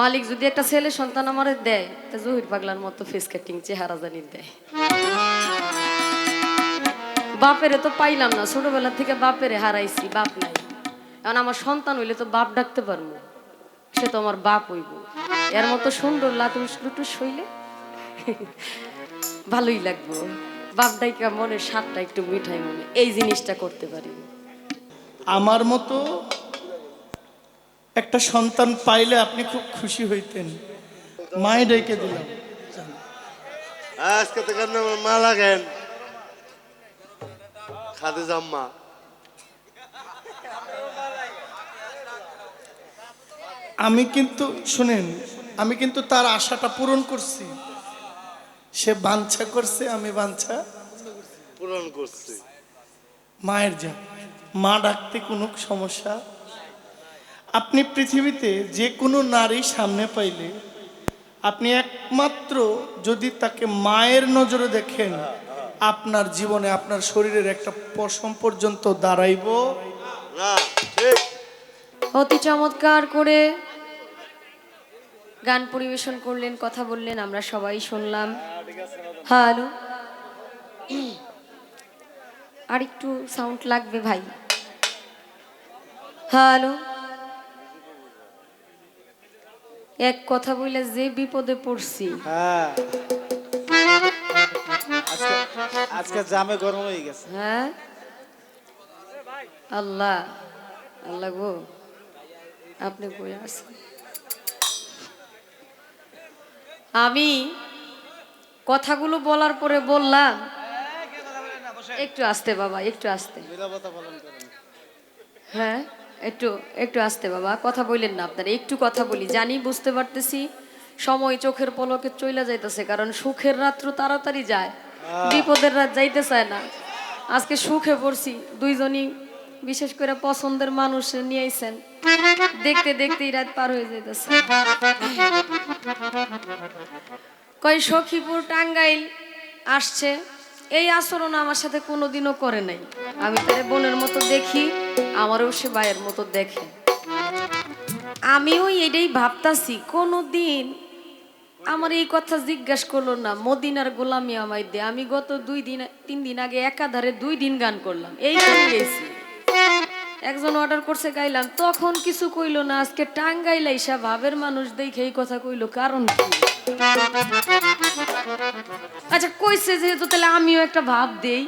মালিক যদি একটা ছেলে সন্তান আমারে দেয়, তা জহির পাগলার মতো ফেস কাটিং চেহারা জানি দেয়। বাপেরে তো পাইলাম না, ছোটবেলা থেকে বাপেরে হারাইছি, বাপ নাই। এখন আমার সন্তান হইলে তো বাপ ডাকতে পারব, সে তো আমার বাপ হইব। এর মতো সুন্দর লাতুস লুটুস হইলে ভালোই লাগবো। বাপ ডাইকা মনে স্বাদটা একটু মিঠাই মনে, এই জিনিসটা করতে পারি। আমার মতো একটা সন্তান পাইলে আপনি খুব খুশি হইতেন। মায়ে ডেকে দিলাম। আজকে তো কেন মা লাগেন? খাদে জাম্মা আমি কিন্তু শুনেন আমি কিন্তু তার আশাটা পূরণ করছি। সে বাঞ্ছা করছে আমি বাঞ্ছা পূরণ করছি। মায়ের যা মা ডাকতে কোনো সমস্যা আপনি পৃথিবীতে যে কোনো নারী সামনে পাইলে আপনি একমাত্র যদি তাকে মায়ের নজরে দেখেন, আপনার জীবনে আপনার শরীরের একটা পশম পর্যন্ত দাঁড়াইব। অতি চমৎকার করে গান পরিবেশন করলেন, কথা বললেন, আমরা সবাই শুনলাম। হ্যালো আর একটু সাউন্ড লাগবে ভাই। হ্যালো এক কথা বললে যে বিপদে পড়ছি। হ্যাঁ। আজকে জামে গরম হয়ে গেছে। হ্যাঁ? আল্লাহ আল্লাহ গো আপনি কই আছেন? আমি কথাগুলো বলার পরে বললাম একটু আসতে বাবা একটু আসতে। হ্যাঁ? একটু একটু আসতে বাবা কথা বললেন না আপনারা একটু কথা বলি। জানি বুঝতে পারতেছি সময় চোখের পলকে চইলা যাইতেছে কারণ সুখের রাত্র তাড়াতাড়ি যায় বিপদের রাত যাইতে চায় না। আজকে সুখে পড়ছি দুইজনই বিশেষ করে পছন্দের মানুষ নিয়ে আইছেন। দেখতে দেখতেই রাত পার হয়ে যাইতেছে। কই সখীপুর টাঙ্গাইল আসছে এই আচরণ আমার সাথে কোনোদিনও করে নাই। আমি তারে বোনের মতো দেখি, আমারও সে ভাইয়ের মতো দেখে। আমিও এটাই ভাবতাছি কোনো দিন আমার এই কথা জিজ্ঞাসা করল না, মদিনার গোলামি আমায় দে। আমি গত দুই দিন, তিন দিন আগে একাধারে দুই দিন গান করলাম, এই গান গেছি একজন অর্ডার করছে, গাইলাম, তখন কিছু কইলো না, আজকে টাঙ্গাইল আইসা ভাবের মানুষ দেখে এই কথা কইলো, কারণ কি? আচ্ছা কইছে যেহেতু তাহলে আমিও একটা ভাব দেই।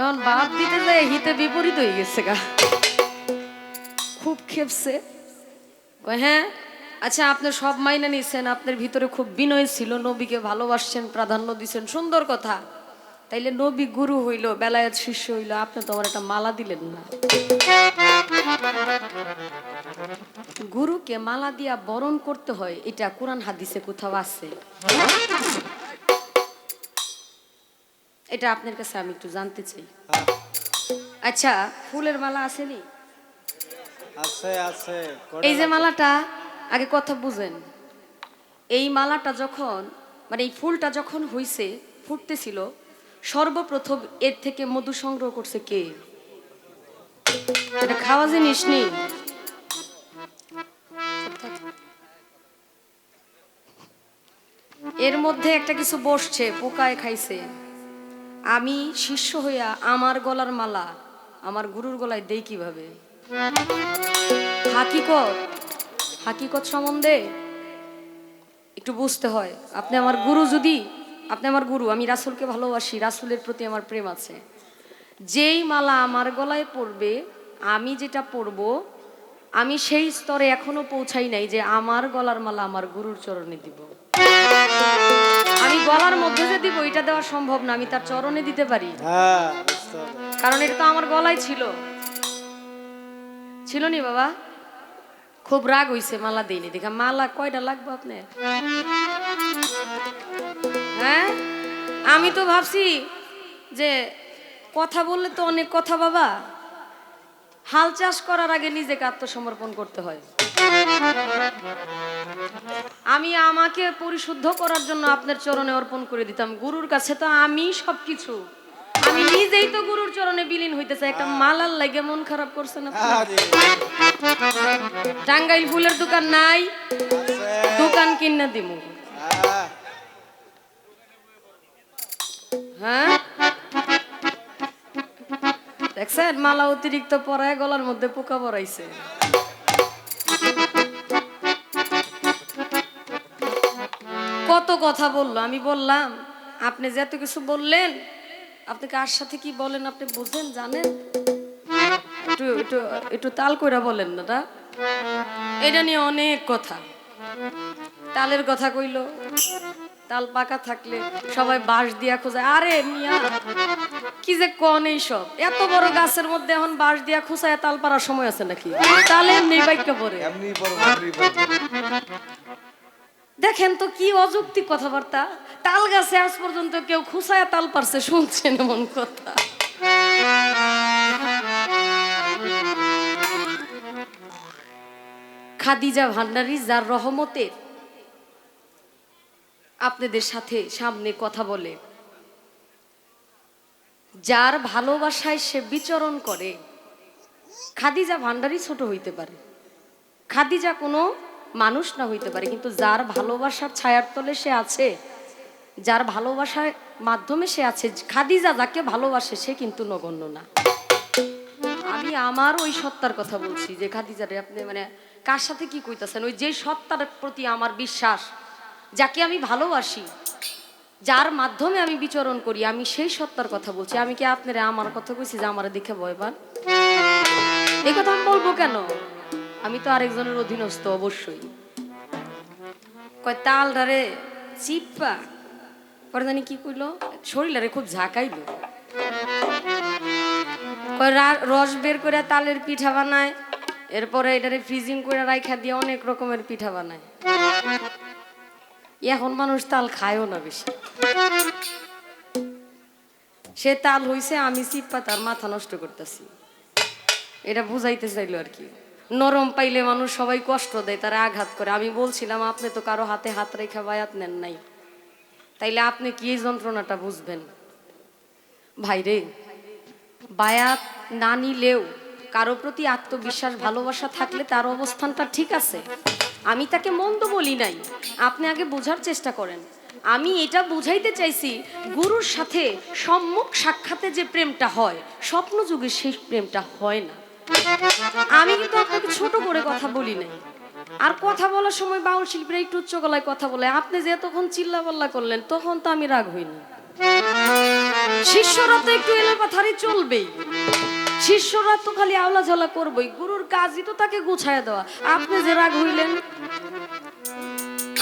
এখন ভাব দিতে যায় হিতে বিপরীত হয়ে গেছে গা। খুব খেপছে। হ্যাঁ আচ্ছা আপনি সব মাইনা নিছেন, আপনার ভিতরে খুব বিনয় ছিল, নবীকে ভালোবাসছেন, প্রাধান্য দিচ্ছেন সুন্দর কথা। তাইলে নবী গুরু হইল বেলায়েত শিষ্য হইল আপনি তো আমার একটা মালা দিলেন না। গুরুকে মালা দিয়া বরণ করতে হয় এটা কোরআন হাদিসে কোথাও আছে। এটা আপনার কাছে আমি একটু জানতে চাই। আচ্ছা ফুলের মালা আসেনি আছে আছে এই যে মালাটা আগে কথা বুঝেন। এই মালাটা যখন মানে এই ফুলটা যখন হইছে ফুটতেছিল সর্বপ্রথম এর থেকে মধু সংগ্রহ করছে কে? এটা খাওয়া জিনিস নেই এর মধ্যে একটা কিছু বসছে, পোকায় খাইছে। আমি শিষ্য হইয়া আমার গলার মালা, আমার গুরুর গলায় দেই কীভাবে? হাকিকত হাকিকত সম্বন্ধে একটু বুঝতে হয়। আপনি আমার গুরু যদি আপনি আমার গুরু আমি রাসুলকে ভালোবাসি রাসুলের প্রতি আমার প্রেম আছে। যেই মালা আমার গলায় পড়বে আমি যেটা পরব আমি সেই স্তরে এখনও পৌঁছাই নাই যে আমার গলার মালা আমার গুরুর চরণে দিব। আমি গলার মধ্যে যে দিব এটা দেওয়া সম্ভব না আমি তার চরণে দিতে পারি। হ্যাঁ কারণ এটা তো আমার গলায় ছিল। ছিল নি বাবা? খুব রাগ হইছে মালা দিইনি। দেখা মালা কয়টা লাগবে আপনার? হ্যাঁ? আমি তো ভাবছি যে কথা বললে তো অনেক কথা বাবা। হাল চাষ করার আগে নিজেকে আত্মসমর্পণ করতে হয়। আমি আমাকে পরিশুদ্ধ করার জন্য আপনার চরণে অর্পণ করে দিতাম। গুরুর কাছে তো আমি সবকিছু। আমি নিজেই তো গুরুর চরণে বিলীন হইতে চাই। একটা মালার লাগে মন খারাপ করছে না টাঙ্গাইল ফুলের দোকান নাই। দোকান কিনা দিব দেখছেন? মালা অতিরিক্ত পরায় গলার মধ্যে পোকা পরাইছে কত কথা বলল, আমি বললাম, আপনি যে এত কিছু বললেন, আপনি কার সাথে কি বলেন আপনি বুঝেন, জানেন? একটু একটু একটু তাল কইরা বলেন, দাদা। এটা নিয়ে অনেক কথা। তালের কথা কইলো, তাল পাকা থাকলে সবাই বাঁশ দিয়া খোঁজে আরে মিয়া কি যে কন সব এত বড় গাছের মধ্যে এখন বাঁশ দিয়া খুঁচায় তাল পাড়ার সময় আছে নাকি? তালে এমনি বাইকা পরে। দেখেন তো কি অযৌক্তিক কথাবার্তা। তাল গাছে আজ পর্যন্ত কেউ খুঁচায় তাল পারছে শুনছেন এমন কথা। খাদিজা ভান্ডারি যার রহমতের আপনাদের সাথে সামনে কথা বলে। যার ভালোবাসায় সে বিচরণ করে, খাদিজা ভান্ডারই ছোট হইতে পারে। খাদিজা কোনো মানুষ না হইতে পারে, কিন্তু যার ভালোবাসার ছায়ার তলে সে আছে, যার ভালোবাসার মাধ্যমে সে আছে, খাদিজা যাকে ভালোবাসে সে কিন্তু নগণ্য না। আমি আমার ওই সত্তার কথা বলছি যে খাদিজারে আপনি মানে কার সাথে কি কইতাছেন? ওই যে সত্তার প্রতি আমার বিশ্বাস, যাকে আমি ভালোবাসি যার মাধ্যমে আমি বিচরণ করি, আমি সেই সত্তার কথা বলছি। আমি কি আপনারা আমার কথা কইছি যে আমার দেখে ভয় পান? এই কথা আমি বলব কেন? আমি তো আরেকজনের অধীনস্থ, অবশ্যই। কয়, তাল ডারে চিপা। পরে জানি কি কইলো? শরীরে খুব ঝাঁকাইলো। রস বের করে তালের পিঠা বানায়। এরপরে এটারে ফ্রিজিং করে রাইখা দিয়ে অনেক রকমের পিঠা বানায়। এখন মানুষ তাল খায়ও না বেশি। সে তাল হইছে, আমি চিপ্পা তার মাথা নষ্ট করতেছি। এটা বুঝাইতে চাইলো আর কি। নরম পাইলে মানুষ সবাই কষ্ট দেয়, তারা আঘাত করে। আমি বলছিলাম, আপনি তো কারও হাতে হাত রেখা বায়াত নেন নাই। তাইলে আপনি কি এই যন্ত্রণাটা বুঝবেন? ভাইরে বায়াত না নিলেও কারও প্রতি আত্মবিশ্বাস, ভালোবাসা থাকলে তার অবস্থানটা ঠিক আছে। আমি তাকে মন্দ বলি নাই। আপনি আগে বোঝার চেষ্টা করেন। আমি এটা বুঝাইতে চাইছি, গুরুর সাথে সম্মুখ সাক্ষাতে যে প্রেমটা হয় স্বপ্ন যুগে সেই প্রেমটা হয় না। আমি কিন্তু আপনাকে ছোট করে কথা বলি নাই। আর কথা বলার সময় বাউল শিল্পীরা একটু উচ্চ গলায় কথা বলে, আপনি যে তখন চিল্লা পাল্লা করলেন, তখন তো আমি রাগ হইনি। শিষ্যরা তো একটু এলে কথারই চলবেই। শিষ্যরা তো খালি আওলা ঝালা করবই, গুরুর কাজই তো তাকে গুছায় দেওয়া। আপনি যে রাগ হইলেন,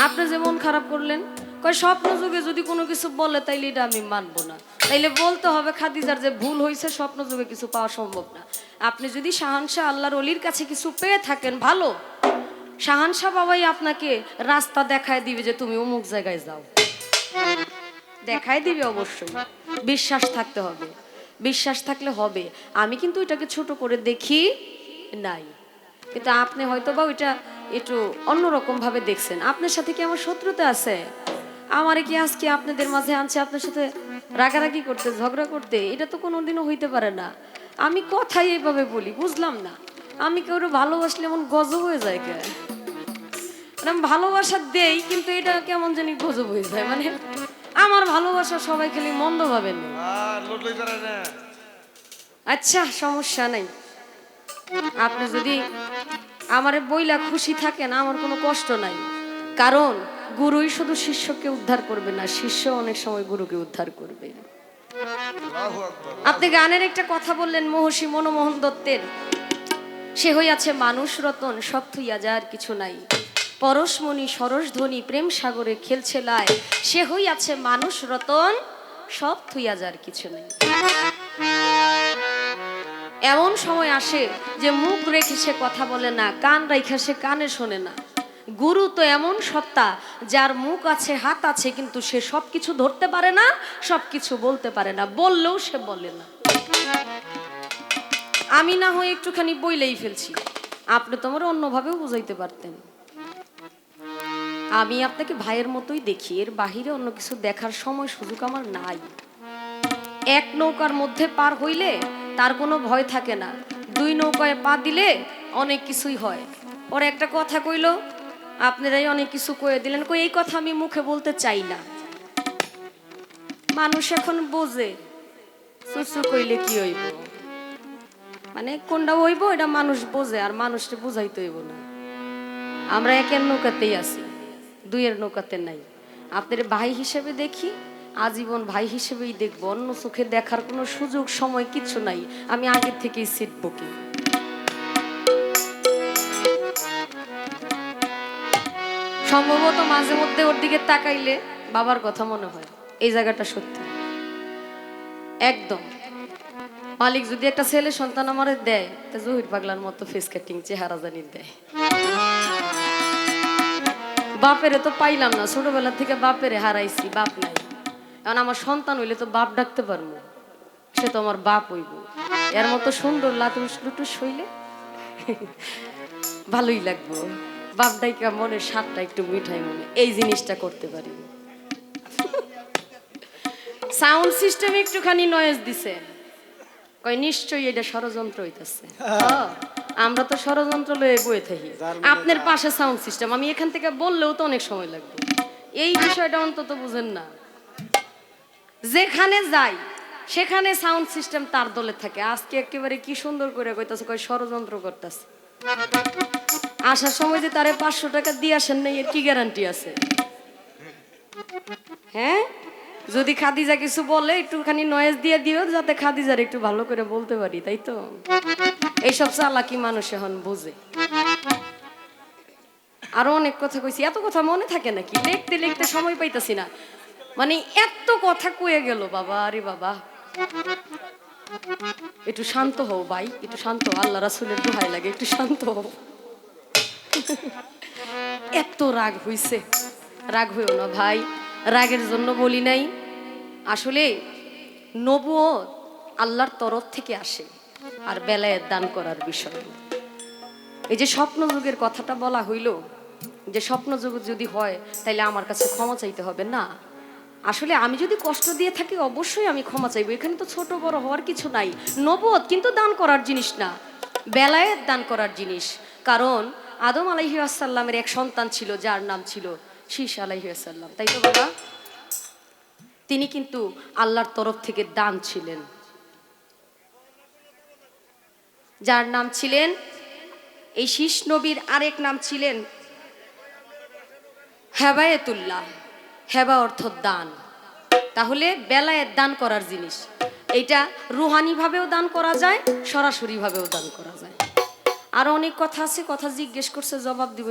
আপনি যে মন খারাপ করলেন, কয় স্বপ্ন যুগে যদি কোনো কিছু বলে, তাইলে এটা আমি মানবো না। তাইলে বলতে হবে, খাদিজার যে ভুল হয়েছে স্বপ্ন যুগে কিছু পাওয়া সম্ভব না। আপনি যদি শাহানশাহ আল্লাহর অলির কাছে কিছু পেয়ে থাকেন, ভালো। শাহানশাহ বাবাই আপনাকে রাস্তা দেখায় দিবে যে তুমি অমুক জায়গায় যাও। দেখায় দিবে অবশ্যই। বিশ্বাস থাকতে হবে। বিশ্বাস থাকলে হবে। আমি কিন্তু এটাকে ছোট করে দেখি নাই। কিন্তু আপনি হয়তো বা ওইটা একটু অন্যরকম ভাবে দেখছেন। আপনার সাথে কি আমার শত্রুতা আছে? আমারে কি আজকে আপনাদের মাঝে আনছে, আপনার সাথে রাগারাগি করতে, ঝগড়া করতে? এটা তো কোনোদিনও হইতে পারে না। আমি কথাই এইভাবে বলি, বুঝলাম না। আমি কেউ ভালোবাসলে এমন গজব হয়ে যায় কে? এরকম ভালোবাসা দেই, কিন্তু এটা কেমন জানি গজব হয়ে যায়। মানে আমার ভালোবাসা সবাই খালি মন্দ ভাবেন আচ্ছা সমস্যা নাই। আপনি যদি আমার বইলা খুশি থাকেন আমার কোনো কষ্ট নাই। কারণ গুরুই শুধু শিষ্যকে উদ্ধার করবে না শিষ্য অনেক সময় গুরুকে উদ্ধার করবে। আপনি গানের একটা কথা বললেন মহর্ষি মনমোহন দত্তের। সে হইয়াছে মানুষ রতন সব থুইয়া যার কিছু নাই। পরশমণি সরস ধ্বনি প্রেম সাগরে খেলছে লায় সে হইয়াছে মানুষ রতন, সব থুইয়া যার কিছু নেই। এমন সময় আসে যে মুখ রেখে সে কথা বলে না, কান রেখে সে কানে শোনে না। গুরু তো এমন সত্তা, যার মুখ আছে, হাত আছে, কিন্তু সে সব কিছু ধরতে পারে না, সব কিছু বলতে পারে না, বললেও সে বলে না। আমি না হয় একটুখানি বইলেই ফেলছি। আপনি তোমার অন্যভাবেও বুঝাইতে পারতেন। আমি আপনাকে ভাইয়ের মতোই দেখি। এর বাহিরে অন্য কিছু দেখার সময় সুযোগ আমার নাই। এক নৌকার মধ্যে পার হইলে তার কোনো ভয় থাকে না। দুই নৌকায় পা দিলে অনেক কিছুই হয়। ওর একটা কথা কইল, আপনারাই অনেক কিছু কয়ে দিলেন। কই, এই কথা আমি মুখে বলতে চাই না। মানুষ এখন বোঝে সুসু কইলে কি হইব? মানে কোনটা হইব, এটা মানুষ বোঝে, আর মানুষটা বুঝাইতে হইব না। আমরা একের নৌকাতেই আছি। দুইয়ের নৌকাতে নাই। আপনার ভাই হিসেবে দেখি, আজীবন ভাই হিসেবেই দেখব। অন্য চোখে দেখার কোনো সুযোগ, সময় কিছু নাই। আমি আগের থেকেই সিট বুকিং সম্ভবত মাঝে মধ্যে ওর দিকে তাকাইলে বাবার কথা মনে হয়। এই জায়গাটা সত্যি। একদম। মালিক যদি একটা ছেলে সন্তান আমারে দেয়, তা জহির পাগলার মতো ফেস কাটিং চেহারা জানি দেয়। বাপেরে তো পাইলাম না। ছোটবেলা থেকে বাপেরে হারাইছি বাপ নাই। এখন আমার সন্তান হইলে তো বাপ ডাকতে পারব। সে তো আমার বাপ হইব। এর মতো সুন্দর লাতুস লুটুস হইলে ভালোই লাগবো। বাপ ডাইকা মনে স্বাদটা একটু মিঠাই মনে এই জিনিসটা করতে পারি। সাউন্ড সিস্টেম একটুখানি নয়েজ দিছে। কয় নিশ্চয়ই এটা ষড়যন্ত্র হইতাছে। আমরা তো ষড়যন্ত্র লয়ে বয়ে থাকি। আপনার পাশে সাউন্ড সিস্টেম আমি এখান থেকে বললেও তো অনেক সময় লাগবে। এই বিষয়টা অন্তত বুঝেন না। যেখানে যাই সেখানে সাউন্ড সিস্টেম তার দলে থাকে। আজকে একেবারে কি সুন্দর করে কইতাছে কয় ষড়যন্ত্র করতেছে। আসার সময় যে তারে পাঁচশো টাকা দিয়ে আসেন নাই এর কি গ্যারান্টি আছে? হ্যাঁ? যদি খাদিজা কিছু বলে, একটুখানি নয়েজ দিয়ে দিও, যাতে খাদিজার একটু ভালো করে বলতে পারি, তাই তো? এইসব চালাকি মানুষ এখন বোঝে। আরও অনেক কথা কইছি। এত কথা মনে থাকে নাকি? লিখতে লিখতে সময় পাইতাছি না। মানে এত কথা কয়ে গেল, বাবা, আরে বাবা। একটু শান্ত হও ভাই, একটু শান্ত। আল্লাহ রাসুলের দোহাই লাগে, একটু শান্ত হও। এত রাগ হইছে। রাগ হইও না ভাই। রাগের জন্য বলি নাই। আসলে নবুয় আল্লাহর তরফ থেকে আসে আর বেলায়ের দান করার বিষয়। এই যে স্বপ্ন যুগের কথাটা বলা হইল যে স্বপ্ন যুগ যদি হয় তাহলে আমার কাছে ক্ষমা চাইতে হবে। না, আসলে আমি যদি কষ্ট দিয়ে থাকি, অবশ্যই আমি ক্ষমা চাইব। এখানে তো ছোট বড় হওয়ার কিছু নাই। নবদ কিন্তু দান করার জিনিস না, বেলায়েত দান করার জিনিস। কারণ আদম আলাইহি আসাল্লামের এক সন্তান ছিল, যার নাম ছিল শীষ আলাইহি আসাল্লাম তাই তো বাবা? তিনি কিন্তু আল্লাহর তরফ থেকে দান ছিলেন। যার নাম ছিলেন, এই শীষ নবীর আরেক নাম ছিলেন হেবায়েতুল্লাহ। হেবা অর্থ দান। তাহলে বেলায়ের দান করার জিনিস। এইটা রুহানিভাবেও দান করা যায়, সরাসরিভাবেও দান করা যায়। আরও অনেক কথা আছে, কথা জিজ্ঞেস করছে, জবাব দিব।